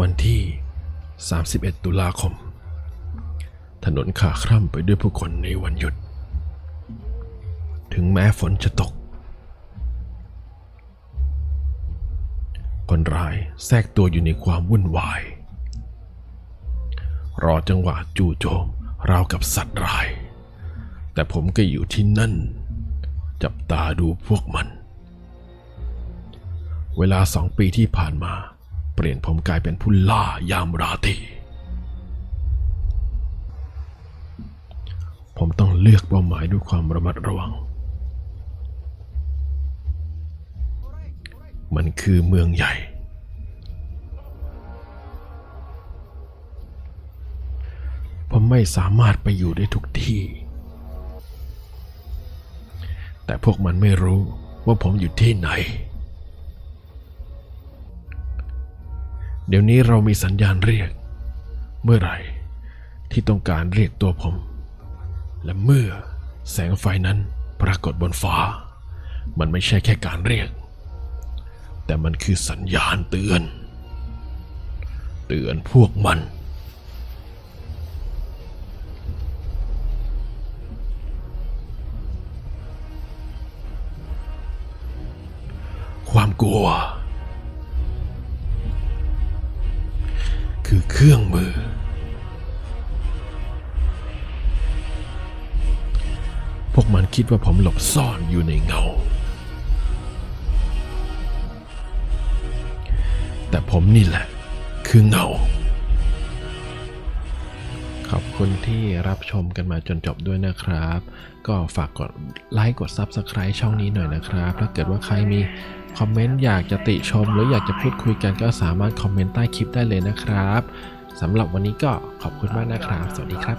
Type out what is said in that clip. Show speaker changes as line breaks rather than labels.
วันที่ 31 ตุลาคม ถนนขาคร่ำไปด้วยผู้คนในวันหยุด ถึงแม้ฝนจะตก คนร้ายแทรกตัวอยู่ในความวุ่นวาย รอจังหวะจู่โจมราวกับสัตว์ร้าย แต่ผมก็อยู่ที่นั่น จับตาดูพวกมัน เวลาสองปีที่ผ่านมา เปลี่ยนผมกลายเป็นผู้ล่ายามราตรีผมต้องเลือกเป้าหมายด้วยความระมัดระวัง มันคือเมืองใหญ่ ผมไม่สามารถไปอยู่ได้ทุกที่ แต่พวกมันไม่รู้ว่าผมอยู่ที่ไหน เดี๋ยวนี้เรามีสัญญาณเรียก เมื่อไหร่ที่ต้องการเรียกตัวผม และเมื่อแสงไฟนั้นปรากฏบนฟ้า มันไม่ใช่แค่การเรียก แต่มันคือสัญญาณเตือน เตือนพวกมันความกลัว คือเครื่องมือ พวกมันคิดว่าผมหลบซ่อนอยู่ในเงา แต่ผมนี่แหละ คือเงา คุณที่รับชมกันมาจนจบด้วยนะครับ ก็ฝากกดไลค์กด Subscribe ช่องนี้หน่อยนะครับ ถ้าเกิดว่าใครมีคอมเมนต์อยากจะติชม หรืออยากจะพูดคุยกันก็สามารถคอมเมนต์ใต้คลิปได้เลยนะครับสำหรับวันนี้ก็ขอบคุณมากนะครับ สวัสดีครับ